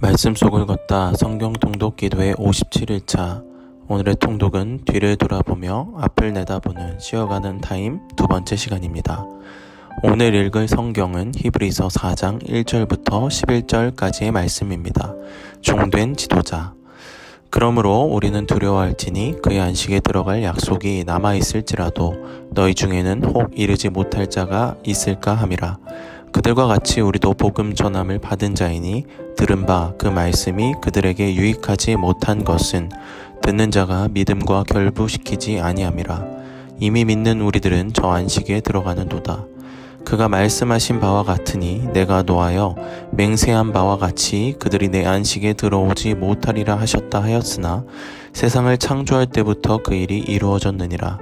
말씀 속을 걷다 성경 통독 기도의 57일차 오늘의 통독은 뒤를 돌아보며 앞을 내다보는 쉬어가는 타임 두 번째 시간입니다. 오늘 읽을 성경은 히브리서 4장 1절부터 11절까지의 말씀입니다. 종된 지도자 그러므로 우리는 두려워할지니 그의 안식에 들어갈 약속이 남아 있을지라도 너희 중에는 혹 이르지 못할 자가 있을까 함이라 그들과 같이 우리도 복음 전함을 받은 자이니 들은 바 그 말씀이 그들에게 유익하지 못한 것은 듣는 자가 믿음과 결부시키지 아니함이라. 이미 믿는 우리들은 저 안식에 들어가는도다. 그가 말씀하신 바와 같으니 내가 노하여 맹세한 바와 같이 그들이 내 안식에 들어오지 못하리라 하셨다 하였으나 세상을 창조할 때부터 그 일이 이루어졌느니라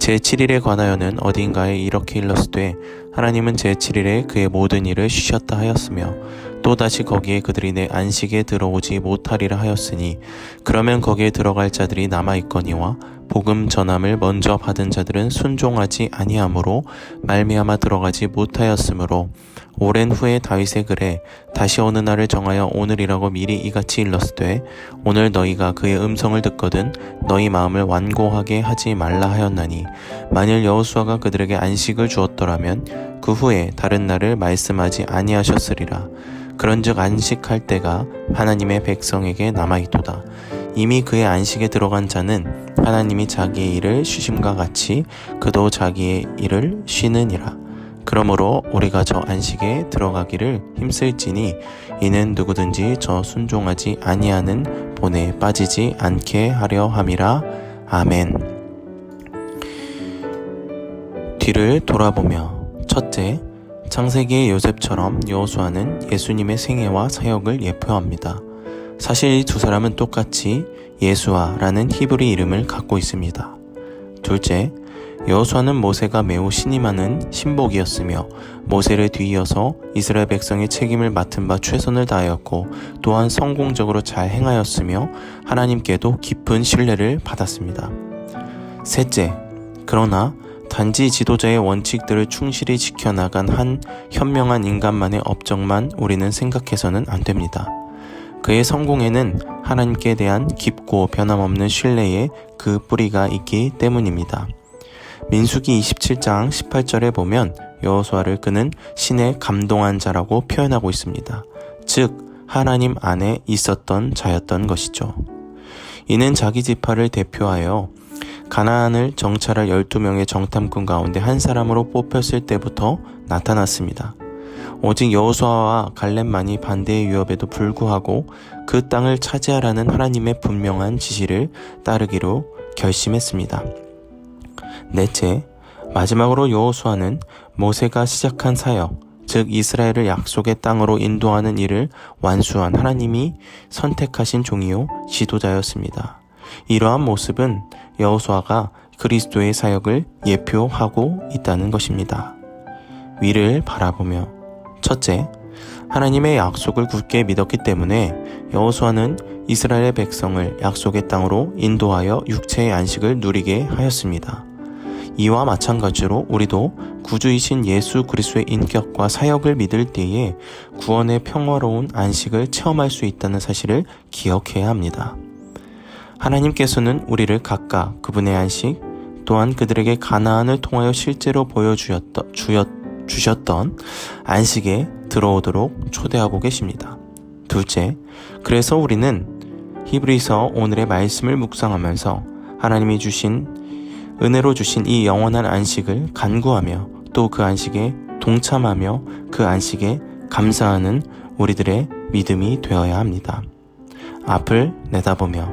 제7일에 관하여는 어딘가에 이렇게 일렀으되 하나님은 제7일에 그의 모든 일을 쉬셨다 하였으며 또다시 거기에 그들이 내 안식에 들어오지 못하리라 하였으니 그러면 거기에 들어갈 자들이 남아 있거니와 복음 전함을 먼저 받은 자들은 순종하지 아니하므로 말미암아 들어가지 못하였으므로 오랜 후에 다윗의 글에 다시 어느 날을 정하여 오늘이라고 미리 이같이 일렀으되 오늘 너희가 그의 음성을 듣거든 너희 마음을 완고하게 하지 말라 하였나니 만일 여호수아가 그들에게 안식을 주었더라면 그 후에 다른 날을 말씀하지 아니하셨으리라. 그런즉 안식할 때가 하나님의 백성에게 남아 있도다 이미 그의 안식에 들어간 자는 하나님이 자기의 일을 쉬심과 같이 그도 자기의 일을 쉬느니라 그러므로 우리가 저 안식에 들어가기를 힘쓸지니 이는 누구든지 저 순종하지 아니하는 본에 빠지지 않게 하려 함이라 아멘. 뒤를 돌아보며 첫째 창세기의 요셉처럼 여호수아는 예수님의 생애와 사역을 예표합니다. 사실 이두 사람은 똑같이 예수아라는 히브리 이름을 갖고 있습니다. 둘째, 여호수아는 모세가 매우 신이 많은 신복이었으며 모세를 뒤이어서 이스라엘 백성의 책임을 맡은 바 최선을 다하였고 또한 성공적으로 잘 행하였으며 하나님께도 깊은 신뢰를 받았습니다. 셋째, 그러나 단지 지도자의 원칙들을 충실히 지켜나간 한 현명한 인간만의 업적만 우리는 생각해서는 안 됩니다. 그의 성공에는 하나님께 대한 깊고 변함없는 신뢰의 그 뿌리가 있기 때문입니다. 민수기 27장 18절에 보면 여호수아를 그는 신의 감동한 자라고 표현하고 있습니다. 즉 하나님 안에 있었던 자였던 것이죠. 이는 자기 지파를 대표하여 가나안을 정찰할 12명의 정탐꾼 가운데 한 사람으로 뽑혔을 때부터 나타났습니다. 오직 여호수아와 갈렙만이 반대의 위협에도 불구하고 그 땅을 차지하라는 하나님의 분명한 지시를 따르기로 결심했습니다. 넷째, 마지막으로 여호수아는 모세가 시작한 사역, 즉 이스라엘을 약속의 땅으로 인도하는 일을 완수한 하나님이 선택하신 종이요 지도자였습니다. 이러한 모습은 여호수아가 그리스도의 사역을 예표하고 있다는 것입니다. 위를 바라보며 첫째, 하나님의 약속을 굳게 믿었기 때문에 여호수아는 이스라엘의 백성을 약속의 땅으로 인도하여 육체의 안식을 누리게 하였습니다. 이와 마찬가지로 우리도 구주이신 예수 그리스도의 인격과 사역을 믿을 때에 구원의 평화로운 안식을 체험할 수 있다는 사실을 기억해야 합니다. 하나님께서는 우리를 각각 그분의 안식 또한 그들에게 가나안을 통하여 실제로 보여주셨던 주셨던 안식에 들어오도록 초대하고 계십니다. 둘째, 그래서 우리는 히브리서 오늘의 말씀을 묵상하면서 하나님이 주신 은혜로 주신 이 영원한 안식을 간구하며 또 그 안식에 동참하며 그 안식에 감사하는 우리들의 믿음이 되어야 합니다. 앞을 내다보며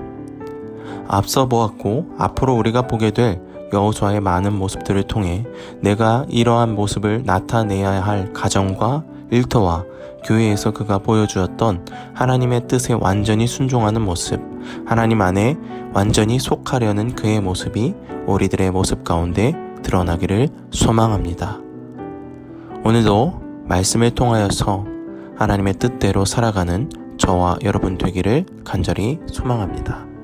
앞서 보았고 앞으로 우리가 보게 될 여호수아의 많은 모습들을 통해 내가 이러한 모습을 나타내야 할 가정과 일터와 교회에서 그가 보여주었던 하나님의 뜻에 완전히 순종하는 모습, 하나님 안에 완전히 속하려는 그의 모습이 우리들의 모습 가운데 드러나기를 소망합니다. 오늘도 말씀을 통하여서 하나님의 뜻대로 살아가는 저와 여러분 되기를 간절히 소망합니다.